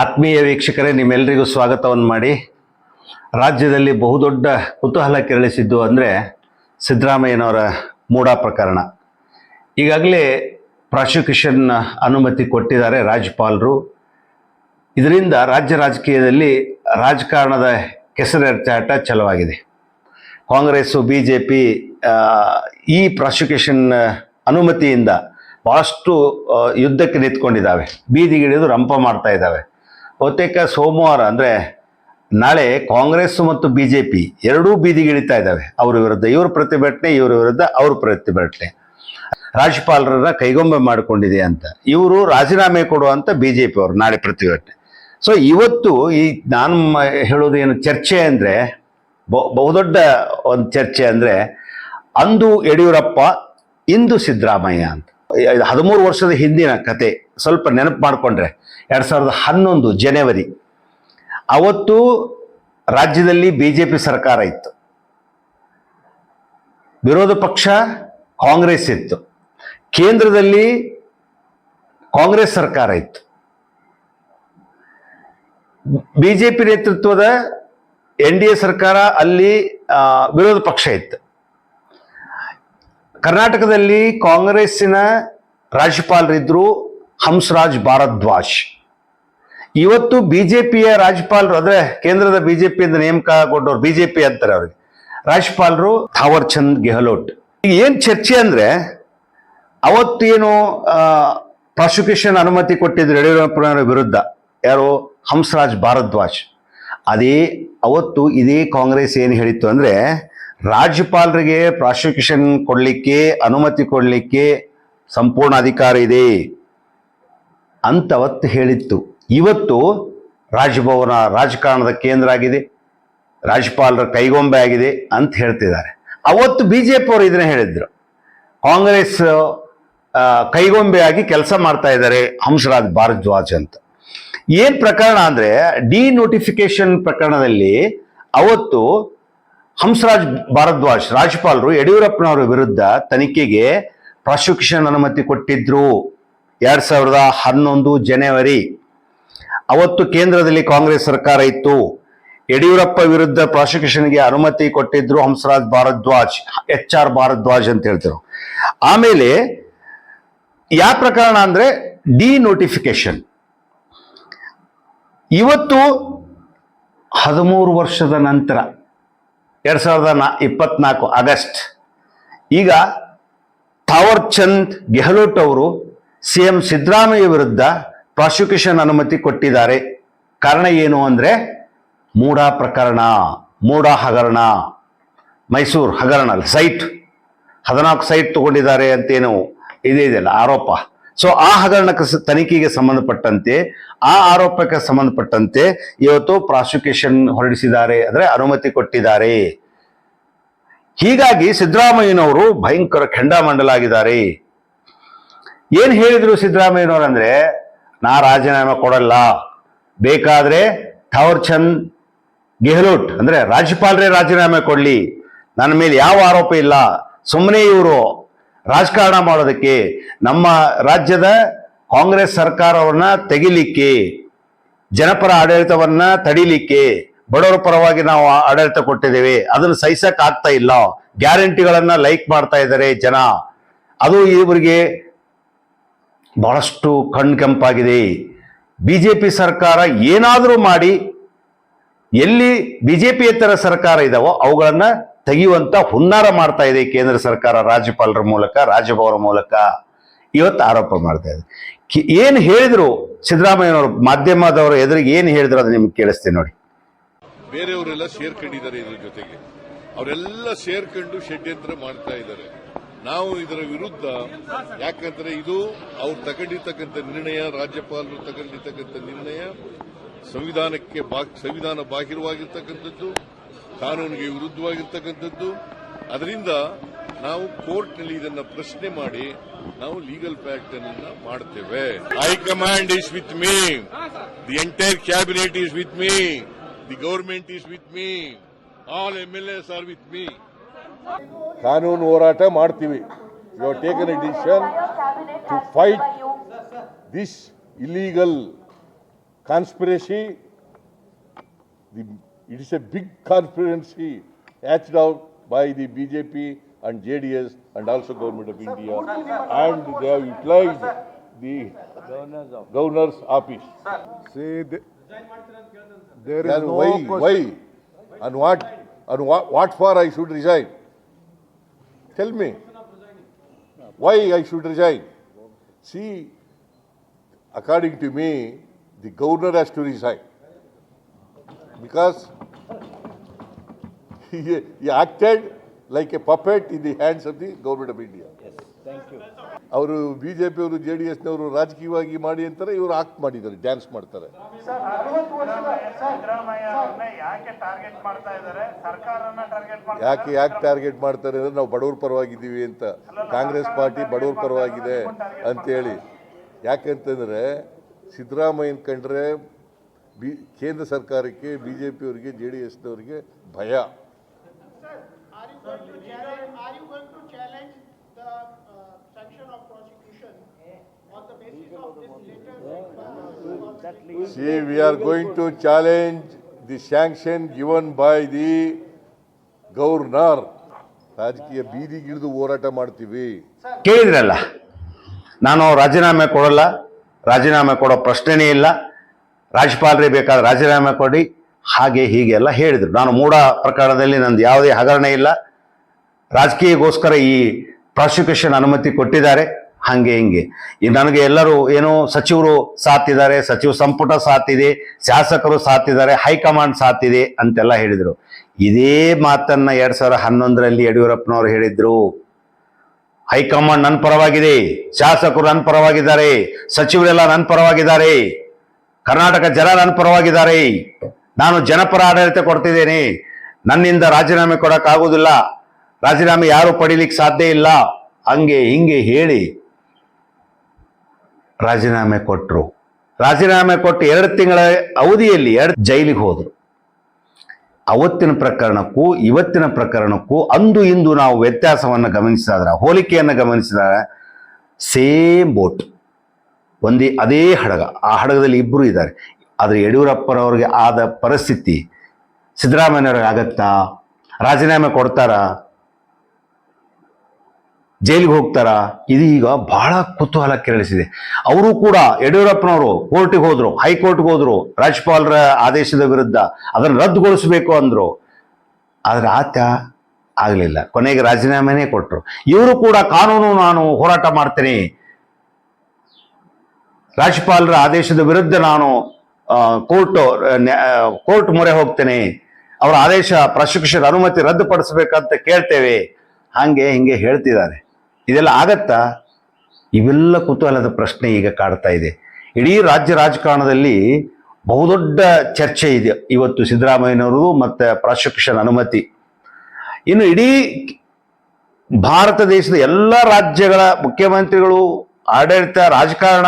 ಆತ್ಮೀಯ ವೀಕ್ಷಕರೇ ನಿಮ್ಮೆಲ್ಲರಿಗೂ ಸ್ವಾಗತವನ್ನು ಮಾಡಿ. ರಾಜ್ಯದಲ್ಲಿ ಬಹುದೊಡ್ಡ ಕುತೂಹಲ ಕೆರಳಿಸಿದ್ದು ಅಂದರೆ ಸಿದ್ದರಾಮಯ್ಯನವರ ಮೂಡಾ ಪ್ರಕರಣ. ಈಗಾಗಲೇ ಪ್ರಾಸಿಕ್ಯೂಷನ್ ಅನುಮತಿ ಕೊಟ್ಟಿದ್ದಾರೆ ರಾಜ್ಯಪಾಲರು. ಇದರಿಂದ ರಾಜ್ಯ ರಾಜಕೀಯದಲ್ಲಿ ರಾಜಕಾರಣದ ಕೆಸರೆರಚಾಟ ಚಲವಾಗಿದೆ ಕಾಂಗ್ರೆಸ್ಸು ಬಿ ಜೆ ಪಿ ಈ ಪ್ರಾಸಿಕ್ಯೂಷನ್ ಅನುಮತಿಯಿಂದ ಭಾಳಷ್ಟು ಯುದ್ಧಕ್ಕೆ ನಿಂತ್ಕೊಂಡಿದ್ದಾವೆ. ಬೀದಿಗಿಳಿದು ರಂಪ ಮಾಡ್ತಾ ಇದ್ದಾವೆ. ಬಹುತೇಕ ಸೋಮವಾರ, ಅಂದರೆ ನಾಳೆ ಕಾಂಗ್ರೆಸ್ ಮತ್ತು ಬಿ ಜೆ ಪಿ ಎರಡೂ ಬೀದಿಗಿಳಿತಾ ಇದ್ದಾವೆ. ಅವ್ರ ವಿರುದ್ಧ ಇವ್ರ ಪ್ರತಿಭಟನೆ, ಇವ್ರ ವಿರುದ್ಧ ಅವ್ರ ಪ್ರತಿಭಟನೆ. ರಾಜ್ಯಪಾಲರನ್ನ ಕೈಗೊಂಬೆ ಮಾಡಿಕೊಂಡಿದೆ ಅಂತ. ಇವರು ರಾಜೀನಾಮೆ ಕೊಡುವಂತ ಬಿ ಜೆ ಪಿ ಅವರು ನಾಳೆ ಪ್ರತಿಭಟನೆ. ಸೊ ಇವತ್ತು ಈ ನಾನು ಹೇಳೋದು ಏನು ಚರ್ಚೆ ಅಂದರೆ, ಬಹು, ಬಹುದೊಡ್ಡ ಒಂದು ಚರ್ಚೆ ಅಂದರೆ, ಅಂದು ಯಡಿಯೂರಪ್ಪ, ಇಂದು ಸಿದ್ದರಾಮಯ್ಯ ಅಂತ. ಹದಿಮೂರು ವರ್ಷದ ಹಿಂದಿನ ಕತೆ ಸ್ವಲ್ಪ ನೆನಪು ಮಾಡಿಕೊಂಡ್ರೆ. ಎರಡು ಸಾವಿರದ ಹನ್ನೊಂದು ಜನವರಿ. ಅವತ್ತು ರಾಜ್ಯದಲ್ಲಿ ಬಿ ಜೆ ಪಿ ಸರ್ಕಾರ ಇತ್ತು. ವಿರೋಧ ಪಕ್ಷ ಕಾಂಗ್ರೆಸ್ ಇತ್ತು. ಕೇಂದ್ರದಲ್ಲಿ ಕಾಂಗ್ರೆಸ್ ಸರ್ಕಾರ ಇತ್ತು. ಬಿಜೆಪಿ ನೇತೃತ್ವದ ಎನ್ ಡಿ ಎ ಸರ್ಕಾರ ಅಲ್ಲಿ ವಿರೋಧ ಪಕ್ಷ ಇತ್ತು. ಕರ್ನಾಟಕದಲ್ಲಿ ಕಾಂಗ್ರೆಸ್ಸಿನ ರಾಜ್ಯಪಾಲರಿದ್ದರು ಹಂಸರಾಜ್ ಭಾರದ್ವಾಜ್. ಇವತ್ತು ಬಿ ಜೆ ಪಿಯ ರಾಜ್ಯಪಾಲರು, ಅಂದ್ರೆ ಕೇಂದ್ರದ ಬಿ ಜೆ ಪಿಯಿಂದ ನೇಮಕಗೊಂಡವರು ಬಿ ಜೆ ಪಿ ಅಂತಾರೆ ಅವ್ರಿಗೆ. ರಾಜ್ಯಪಾಲರು ಥಾವರ್ ಚಂದ್ ಗೆಹ್ಲೋಟ್. ಈಗ ಏನು ಚರ್ಚೆ ಅಂದ್ರೆ ಅವತ್ತೇನು ಪ್ರಾಸಿಕ್ಯೂಷನ್ ಅನುಮತಿ ಕೊಟ್ಟಿದ್ರು ಯಡಿಯೂರಪ್ಪನವರ ವಿರುದ್ಧ, ಯಾರು? ಹಂಸರಾಜ್ ಭಾರದ್ವಾಜ್. ಅದೇ, ಅವತ್ತು ಇದೇ ಕಾಂಗ್ರೆಸ್ ಏನು ಹೇಳಿತ್ತು ಅಂದ್ರೆ ರಾಜ್ಯಪಾಲರಿಗೆ ಪ್ರಾಸಿಕ್ಯೂಷನ್ ಕೊಡಲಿಕ್ಕೆ, ಅನುಮತಿ ಕೊಡಲಿಕ್ಕೆ ಸಂಪೂರ್ಣ ಅಧಿಕಾರ ಇದೆ ಅಂತವತ್ತು ಹೇಳಿತ್ತು. ಇವತ್ತು ರಾಜಭವನ ರಾಜಕಾರಣದ ಕೇಂದ್ರ ಆಗಿದೆ, ರಾಜ್ಯಪಾಲರ ಕೈಗೊಂಬೆ ಆಗಿದೆ ಅಂತ ಹೇಳ್ತಿದ್ದಾರೆ. ಅವತ್ತು ಬಿ ಜೆ ಪಿ ಅವರು ಇದನ್ನ ಹೇಳಿದ್ರು. ಕಾಂಗ್ರೆಸ್ ಕೈಗೊಂಬೆ ಕೈಗೊಂಬೆಯಾಗಿ ಕೆಲಸ ಮಾಡ್ತಾ ಇದ್ದಾರೆ ಹಂಸರಾಜ್ ಭಾರದ್ವಾಜ್ ಅಂತ. ಏನ್ ಪ್ರಕರಣ ಅಂದ್ರೆ, ಡಿ ನೋಟಿಫಿಕೇಶನ್ ಪ್ರಕರಣದಲ್ಲಿ ಅವತ್ತು ಹಂಸರಾಜ್ ಭಾರದ್ವಾಜ್, ರಾಜ್ಯಪಾಲರು ಯಡಿಯೂರಪ್ಪನವರ ವಿರುದ್ಧ ತನಿಖೆಗೆ ಪ್ರಾಸಿಕ್ಯೂಷನ್ ಅನುಮತಿ ಕೊಟ್ಟಿದ್ರು. ಎರಡ್ ಸಾವಿರದ ಹನ್ನೊಂದು ಜನವರಿ. ಅವತ್ತು ಕೇಂದ್ರದಲ್ಲಿ ಕಾಂಗ್ರೆಸ್ ಸರ್ಕಾರ ಇತ್ತು. ಯಡಿಯೂರಪ್ಪ ವಿರುದ್ಧ ಪ್ರಾಸಿಕ್ಯೂಷನ್ಗೆ ಅನುಮತಿ ಕೊಟ್ಟಿದ್ರು ಹಂಸರಾಜ್ ಭಾರದ್ವಾಜ್, ಎಚ್ ಆರ್ ಭಾರದ್ವಾಜ್ ಅಂತ ಹೇಳ್ತಾರೆ ಆಮೇಲೆ ಯಾವ ಪ್ರಕರಣ ಅಂದ್ರೆ ಡಿ ನೋಟಿಫಿಕೇಶನ್ ಇವತ್ತು ಹದಿಮೂರು ವರ್ಷದ ನಂತರ ಎರಡ್ ಸಾವಿರದ ನಾ ಇಪ್ಪತ್ನಾಲ್ಕು ಆಗಸ್ಟ್. ಈಗ ಥಾವರ್ ಚಂದ್ ಗೆಹ್ಲೋಟ್ ಅವರು ಸಿ ಎಂ ಸಿದ್ದರಾಮಯ್ಯ ವಿರುದ್ಧ ಪ್ರಾಸಿಕ್ಯೂಷನ್ ಅನುಮತಿ ಕೊಟ್ಟಿದ್ದಾರೆ. ಕಾರಣ ಏನು ಅಂದರೆ ಮೂಡ ಪ್ರಕರಣ ಮೂಡ ಹಗರಣ. ಮೈಸೂರು ಹಗರಣ ಸೈಟ್. ಹದಿನಾಲ್ಕು ಸೈಟ್ ತಗೊಂಡಿದ್ದಾರೆ ಅಂತೇನು ಇದೆ ಇದೆಯಲ್ಲ, ಆರೋಪ. ಸೊ ಆ ಹಗರಣಕ್ಕೆ ತನಿಖೆಗೆ ಸಂಬಂಧಪಟ್ಟಂತೆ, ಆ ಆರೋಪಕ್ಕೆ ಸಂಬಂಧಪಟ್ಟಂತೆ ಇವತ್ತು ಪ್ರಾಸಿಕ್ಯೂಷನ್ ಹೊರಡಿಸಿದ್ದಾರೆ, ಅಂದ್ರೆ ಅನುಮತಿ ಕೊಟ್ಟಿದ್ದಾರೆ. ಹೀಗಾಗಿ ಸಿದ್ದರಾಮಯ್ಯನವರು ಭಯಂಕರ ಕೆಂಡಾಮಂಡಲಾಗಿದ್ದಾರೆ ಏನ್ ಹೇಳಿದ್ರು ಸಿದ್ದರಾಮಯ್ಯನವರು ಅಂದ್ರೆ, ನಾ ರಾಜೀನಾಮೆ ಕೊಡಲ್ಲ, ಬೇಕಾದ್ರೆ ಥಾವರ್ ಚಂದ್ ಗೆಹ್ಲೋಟ್, ಅಂದ್ರೆ ರಾಜ್ಯಪಾಲರೇ ರಾಜೀನಾಮೆ ಕೊಡ್ಲಿ, ನನ್ನ ಮೇಲೆ ಯಾವ ಆರೋಪ ಇಲ್ಲ ಸುಮ್ಮನೆ ಇವರು ರಾಜಕಾರಣ ಮಾಡೋದಕ್ಕೆ ನಮ್ಮ ರಾಜ್ಯದ ಕಾಂಗ್ರೆಸ್ ಸರ್ಕಾರವನ್ನ ತೆಗಿಲಿಕ್ಕೆ, ಜನಪರ ಆಡಳಿತವನ್ನ ತಡಿಲಿಕ್ಕೆ, ಬಡವರ ಪರವಾಗಿ ನಾವು ಆಡಳಿತ ಕೊಟ್ಟಿದ್ದೇವೆ. ಅದನ್ನು ಸಹಿಸಕ್ ಆಗ್ತಾ ಇಲ್ಲ. ಗ್ಯಾರಂಟಿಗಳನ್ನ ಲೈಕ್ ಮಾಡ್ತಾ ಇದ್ದಾರೆ ಜನ. ಅದು ಇವರಿಗೆ ಬಹಳಷ್ಟು ಕಣ್ಕೆಂಪಾಗಿದೆ ಬಿಜೆಪಿ ಸರ್ಕಾರ ಏನಾದರೂ ಮಾಡಿ, ಎಲ್ಲಿ ಬಿಜೆಪಿಯೇತರ ಸರ್ಕಾರ ಇದಾವೋ ಅವುಗಳನ್ನ ತೆಗೆಯುವಂತ ಹುನ್ನಾರ ಮಾಡ್ತಾ ಇದೆ ಕೇಂದ್ರ ಸರ್ಕಾರ, ರಾಜ್ಯಪಾಲರ ಮೂಲಕ ರಾಜ್ಯಭವನ ಮೂಲಕ. ಇವತ್ತು ಆರೋಪ ಮಾಡ್ತಾ ಇದೆ. ಏನು ಹೇಳಿದ್ರು ಸಿದ್ದರಾಮಯ್ಯನವರು, ಮಾಧ್ಯಮದವರ ಎದುರಿಗೆ ಏನು ಹೇಳಿದ್ರು ಅದು ನಿಮ್ಗೆ ಕೇಳಿಸ್ತೀನಿ ನೋಡಿ. ಬೇರೆಯವರೆಲ್ಲ ಸೇರ್ಕೊಂಡಿದ್ದಾರೆ ಇದ್ರ ಜೊತೆಗೆ. ಅವರೆಲ್ಲ ಸೇರ್ಕೊಂಡು ಷಡ್ಯಂತ್ರ ಮಾಡ್ತಾ ಇದ್ದಾರೆ. ನಾವು ಇದರ ವಿರುದ್ಧ, ಯಾಕಂದ್ರೆ ಇದು ಅವ್ರು ತಗೊಂಡಿರ್ತಕ್ಕಂಥ ನಿರ್ಣಯ, ರಾಜ್ಯಪಾಲರು ತಗೊಂಡಿರ್ತಕ್ಕಂಥ ನಿರ್ಣಯ, ಸಂವಿಧಾನಕ್ಕೆ ಸಂವಿಧಾನ ಬಾಹಿರವಾಗಿರ್ತಕ್ಕಂಥದ್ದು. ಕಾನೂನಿಗೆ ವಿರುದ್ಧವಾಗಿರ್ತಕ್ಕಂಥದ್ದು. ಅದರಿಂದ ನಾವು ಕೋರ್ಟ್ನಲ್ಲಿ ಇದನ್ನ ಪ್ರಶ್ನೆ ಮಾಡಿ ನಾವು ಲೀಗಲ್ ಫ್ಯಾಕ್ಟ್ ಅನ್ನ ಮಾಡ್ತೇವೆ. High command is with me the entire cabinet is with me the government is with me all M L S are with me ಕಾನೂನು ಹೋರಾಟ ಮಾಡ್ತೀವಿ. You taken a decision to fight this illegal conspiracy, the, it is a big conspiracy hatched out by the BJP and JDS and also government of India. And they have utilized the governor's office. See, the- there is Then no why, question. why? And what, and what, what for I should resign? Tell me. Why I should resign? See, according to me, the governor has to resign. Because he, he acted like a puppet in the hands of the government of India. ಅವರು B J ಪಿಯವರು J D ಎಸ್ನವರು ರಾಜಕೀಯವಾಗಿ ಮಾಡಿ ಅಂತಾರೆ ಇವರು act ಮಾಡಿದ್ದಾರೆ dance ಮಾಡ್ತಾರೆ. ಯಾಕೆ ಯಾಕೆ ಟಾರ್ಗೆಟ್ ಮಾಡ್ತಾರೆ ಅಂದ್ರೆ ನಾವು ಬಡವ್ರ ಪರವಾಗಿದ್ದೀವಿ ಅಂತ. ಕಾಂಗ್ರೆಸ್ ಪಾರ್ಟಿ ಬಡವ್ರ ಪರವಾಗಿದೆ ಅಂತೇಳಿ. ಯಾಕಂತಂದರೆ ಸಿದ್ದರಾಮಯ್ಯನ ಕಂಡ್ರೆ ಬಿ ಕೇಂದ್ರ ಸರ್ಕಾರಕ್ಕೆ ಬಿ ಜೆ ಪಿಯವರಿಗೆ ಜೆ ಡಿ ಎಸ್ನವರಿಗೆ ಭಯ. See we are going to challenge the sanction given by the governor ರಾಜಕೀಯ ಬೀದಿಗಿಳಿದು ಹೋರಾಟ ಮಾಡ್ತೀವಿ. ಕೇಳಿದ್ರಲ್ಲ? ನಾನು ರಾಜೀನಾಮೆ ಕೊಡಲ್ಲ ರಾಜೀನಾಮೆ ಕೊಡೋ ಪ್ರಶ್ನೆನೇ ಇಲ್ಲ. ರಾಜ್ಯಪಾಲರೇ ಬೇಕಾದ ರಾಜೀನಾಮೆ ಕೊಡಿ, ಹಾಗೆ ಹೀಗೆ ಎಲ್ಲ ಹೇಳಿದರು. ನಾನು ಮೂಢ ಪ್ರಕರಣದಲ್ಲಿ ನಂದು ಯಾವುದೇ ಹಗರಣ ಇಲ್ಲ. ರಾಜಕೀಯಗೋಸ್ಕರ ಈ ಪ್ರಾಸಿಕ್ಯೂಷನ್ ಅನುಮತಿ ಕೊಟ್ಟಿದ್ದಾರೆ. ಹಾಗೆ ಹಿಂಗೆ. ಈ ನನಗೆ ಎಲ್ಲರೂ ಏನು ಸಚಿವರು ಸಾಥಿದ್ದಾರೆ ಸಚಿವ ಸಂಪುಟ ಸಾಥಿದೆ ಶಾಸಕರು ಸಾಥಿದ್ದಾರೆ ಹೈಕಮಾಂಡ್ ಸಾಥಿದೆ ಅಂತೆಲ್ಲ ಹೇಳಿದರು. ಇದೇ ಮಾತನ್ನು ಎರಡು ಸಾವಿರದ ಹನ್ನೊಂದರಲ್ಲಿ ಯಡಿಯೂರಪ್ಪನವರು ಹೇಳಿದರು. ಹೈಕಮಾಂಡ್ ನನ್ನ ಪರವಾಗಿದೆ, ಶಾಸಕರು ನನ್ನ ಪರವಾಗಿದ್ದಾರೆ, ಸಚಿವರೆಲ್ಲ ನನ್ನ ಪರವಾಗಿದ್ದಾರೆ. ಕರ್ನಾಟಕ ಜನ ನನ್ನ ಪರವಾಗಿದ್ದಾರೆ. ನಾನು ಜನಪರ ಆಡಳಿತ ಕೊಡ್ತಿದ್ದೇನೆ. ನನ್ನಿಂದ ರಾಜೀನಾಮೆ ಕೊಡೋಕ್ಕಾಗೋದಿಲ್ಲ ರಾಜೀನಾಮೆ ಯಾರು ಪಡೀಲಿಕ್ಕೆ ಸಾಧ್ಯ ಇಲ್ಲ. ಹಂಗೆ ಹಿಂಗೆ ಹೇಳಿ ರಾಜೀನಾಮೆ ಕೊಟ್ಟರು ರಾಜೀನಾಮೆ ಕೊಟ್ಟು ಎರಡು ತಿಂಗಳ ಅವಧಿಯಲ್ಲಿ ಎರಡು ಜೈಲಿಗೆ ಹೋದರು. ಅವತ್ತಿನ ಪ್ರಕರಣಕ್ಕೂ ಇವತ್ತಿನ ಪ್ರಕರಣಕ್ಕೂ ಅಂದು ಇಂದು ನಾವು ವ್ಯತ್ಯಾಸವನ್ನು ಗಮನಿಸಿದ್ರೆ, ಹೋಲಿಕೆಯನ್ನು ಗಮನಿಸಿದಾಗ ಸೇಮ್ ಬೋಟ್. ಒಂದೇ, ಅದೇ ಹಡಗ. ಆ ಹಡಗದಲ್ಲಿ ಇಬ್ಬರು ಇದ್ದಾರೆ. ಆದರೆ ಯಡಿಯೂರಪ್ಪನವ್ರಿಗೆ ಆದ ಪರಿಸ್ಥಿತಿ ಸಿದ್ದರಾಮಯ್ಯವ್ರಿಗೆ ಆಗತ್ತಾ? ರಾಜೀನಾಮೆ ಕೊಡ್ತಾರಾ? ಜೈಲಿಗೆ ಹೋಗ್ತಾರಾ? ಇದೀಗ ಬಹಳ ಕುತೂಹಲ ಕೆರಳಿಸಿದೆ. ಅವರು ಕೂಡ ಯಡಿಯೂರಪ್ಪನವರು ಕೋರ್ಟಿಗೆ ಹೋದ್ರು, ಹೈಕೋರ್ಟ್ಗೆ ಹೋದ್ರು, ರಾಜ್ಯಪಾಲರ ಆದೇಶದ ವಿರುದ್ಧ ಅದನ್ನು ರದ್ದುಗೊಳಿಸಬೇಕು ಅಂದ್ರು. ಆದರೆ ಆತ ಆಗಲಿಲ್ಲ. ಕೊನೆಗೆ ರಾಜೀನಾಮೆನೇ ಕೊಟ್ಟರು ಇವರು ಕೂಡ ಕಾನೂನು ನಾನು ಹೋರಾಟ ಮಾಡ್ತೇನೆ. ರಾಜ್ಯಪಾಲರ ಆದೇಶದ ವಿರುದ್ಧ ನಾನು ಕೋರ್ಟ್ ಕೋರ್ಟ್ ಮೊರೆ ಹೋಗ್ತೇನೆ. ಅವರ ಆದೇಶ ಪ್ರಾಸಿಕ್ಯೂಷನ್ ಅನುಮತಿ ರದ್ದುಪಡಿಸಬೇಕಂತ ಕೇಳ್ತೇವೆ. ಹಾಗೆ ಹಿಂಗೆ ಹೇಳ್ತಿದ್ದಾರೆ. ಇದೆಲ್ಲ ಆಗತ್ತಾ? ಇವೆಲ್ಲ ಕುತೂಹಲದ ಪ್ರಶ್ನೆ ಈಗ ಕಾಡ್ತಾ ಇದೆ. ಇಡೀ ರಾಜ್ಯ ರಾಜಕಾರಣದಲ್ಲಿ ಬಹುದೊಡ್ಡ ಚರ್ಚೆ ಇದೆ. ಇವತ್ತು ಸಿದ್ದರಾಮಯ್ಯನವರು ಮತ್ತು ಪ್ರಾಸಿಕ್ಯೂಷನ್ ಅನುಮತಿ. ಇನ್ನು ಇಡೀ ಭಾರತ ದೇಶದ ಎಲ್ಲ ರಾಜ್ಯಗಳ ಮುಖ್ಯಮಂತ್ರಿಗಳು, ಆಡಳಿತ, ರಾಜಕಾರಣ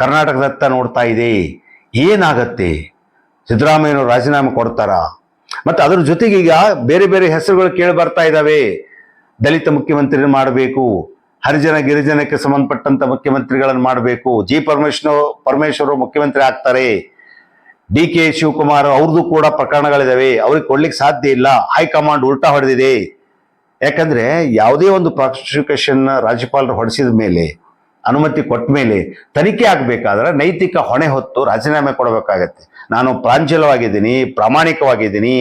ಕರ್ನಾಟಕದತ್ತ ನೋಡ್ತಾ ಇದೆ ಏನಾಗತ್ತೆ? ಸಿದ್ದರಾಮಯ್ಯನವರು ರಾಜೀನಾಮೆ ಕೊಡ್ತಾರಾ? ಮತ್ತು ಅದ್ರ ಜೊತೆಗೆ ಈಗ ಬೇರೆ ಬೇರೆ ಹೆಸರುಗಳು ಕೇಳಿ ಬರ್ತಾ ಇದ್ದಾವೆ ದಲಿತ ಮುಖ್ಯಮಂತ್ರಿ ಮಾಡಬೇಕು, ಹರಿಜನ ಗಿರಿಜನಕ್ಕೆ ಸಂಬಂಧಪಟ್ಟಂತ ಮುಖ್ಯಮಂತ್ರಿಗಳನ್ನು ಮಾಡಬೇಕು. ಜಿ ಪರಮೇಶ್ವರ್ ಪರಮೇಶ್ವರು ಮುಖ್ಯಮಂತ್ರಿ ಆಗ್ತಾರೆ. ಡಿ ಕೆ ಶಿವಕುಮಾರ್ ಅವ್ರದ್ದು ಕೂಡ ಪ್ರಕರಣಗಳಿದಾವೆ. ಅವ್ರಿಗೆ ಕೊಡ್ಲಿಕ್ಕೆ ಸಾಧ್ಯ ಇಲ್ಲ. ಹೈಕಮಾಂಡ್ ಉಲ್ಟಾ ಹೊಡೆದಿದೆ. ಯಾಕಂದ್ರೆ ಯಾವುದೇ ಒಂದು ಪ್ರಾಸಿಕ್ಯೂಷನ್ ರಾಜ್ಯಪಾಲರು ಹೊಡೆಸಿದ ಮೇಲೆ ಅನುಮತಿ ಕೊಟ್ಟ ಮೇಲೆ ತನಿಖೆ ಆಗಬೇಕಾದ್ರೆ ನೈತಿಕ ಹೊಣೆ ಹೊತ್ತು ರಾಜೀನಾಮೆ ಕೊಡಬೇಕಾಗತ್ತೆ. ನಾನು ಪ್ರಾಂಜಲವಾಗಿದ್ದೀನಿ ಪ್ರಾಮಾಣಿಕವಾಗಿದ್ದೀನಿ,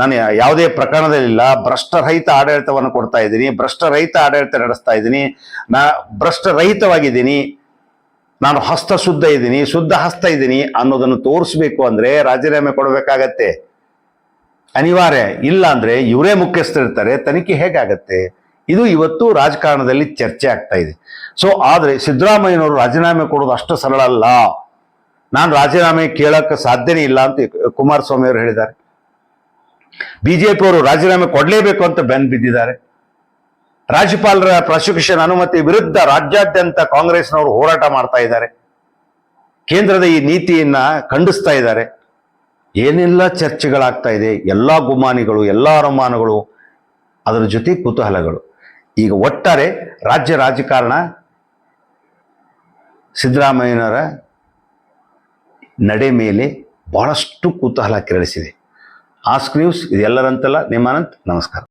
ನಾನು ಯಾವುದೇ ಪ್ರಕರಣದಲ್ಲಿಲ್ಲ, ಭ್ರಷ್ಟರಹಿತ ಆಡಳಿತವನ್ನು ಕೊಡ್ತಾ ಇದ್ದೀನಿ, ಭ್ರಷ್ಟರಹಿತ ಆಡಳಿತ ನಡೆಸ್ತಾ ಇದ್ದೀನಿ, ನಾ ಭ್ರಷ್ಟರಹಿತವಾಗಿದ್ದೀನಿ, ನಾನು ಹಸ್ತ ಶುದ್ಧ ಇದ್ದೀನಿ, ಶುದ್ಧ ಹಸ್ತ ಇದ್ದೀನಿ ಅನ್ನೋದನ್ನು ತೋರಿಸ್ಬೇಕು ಅಂದರೆ ರಾಜೀನಾಮೆ ಕೊಡಬೇಕಾಗತ್ತೆ. ಅನಿವಾರ್ಯ ಇಲ್ಲ ಅಂದರೆ ಇವರೇ ಮುಖ್ಯಸ್ಥರಿರ್ತಾರೆ, ತನಿಖೆ ಹೇಗಾಗತ್ತೆ? ಇದು ಇವತ್ತು ರಾಜಕಾರಣದಲ್ಲಿ ಚರ್ಚೆ ಆಗ್ತಾ ಇದೆ. ಸೊ ಆದ್ರೆ ಸಿದ್ದರಾಮಯ್ಯನವರು ರಾಜೀನಾಮೆ ಕೊಡೋದು ಅಷ್ಟು ಸರಳ ಅಲ್ಲ. ನಾನು ರಾಜೀನಾಮೆ ಕೇಳಕ್ಕೆ ಸಾಧ್ಯನೇ ಇಲ್ಲ ಅಂತ ಕುಮಾರಸ್ವಾಮಿ ಅವರು ಹೇಳಿದ್ದಾರೆ. ಬಿಜೆಪಿ ಅವರು ರಾಜೀನಾಮೆ ಕೊಡಲೇಬೇಕು ಅಂತ ಬೆನ್ ಬಿದ್ದಿದ್ದಾರೆ. ರಾಜ್ಯಪಾಲರ ಪ್ರಾಸಿಕ್ಯೂಷನ್ ಅನುಮತಿ ವಿರುದ್ಧ ರಾಜ್ಯಾದ್ಯಂತ ಕಾಂಗ್ರೆಸ್ನವರು ಹೋರಾಟ ಮಾಡ್ತಾ ಇದ್ದಾರೆ. ಕೇಂದ್ರದ ಈ ನೀತಿಯನ್ನ ಖಂಡಿಸ್ತಾ ಇದ್ದಾರೆ. ಏನೆಲ್ಲ ಚರ್ಚೆಗಳಾಗ್ತಾ ಇದೆ? ಎಲ್ಲ ಗುಮಾನಿಗಳು, ಎಲ್ಲ ಅನುಮಾನಗಳು, ಅದರ ಜೊತೆ ಕುತೂಹಲಗಳು. ಈಗ ಒಟ್ಟಾರೆ ರಾಜ್ಯ ರಾಜಕಾರಣ ಸಿದ್ದರಾಮಯ್ಯನವರ ನಡೆ ಮೇಲೆ ಬಹಳಷ್ಟು ಕುತೂಹಲ ಕೆರಳಿಸಿದೆ. ಆಸ್ಕ್ ನ್ಯೂಸ್ ಇದೆಲ್ಲರಂತಲ್ಲ ನಿಮ್ಮ ಅನಂತ್, ನಮಸ್ಕಾರ.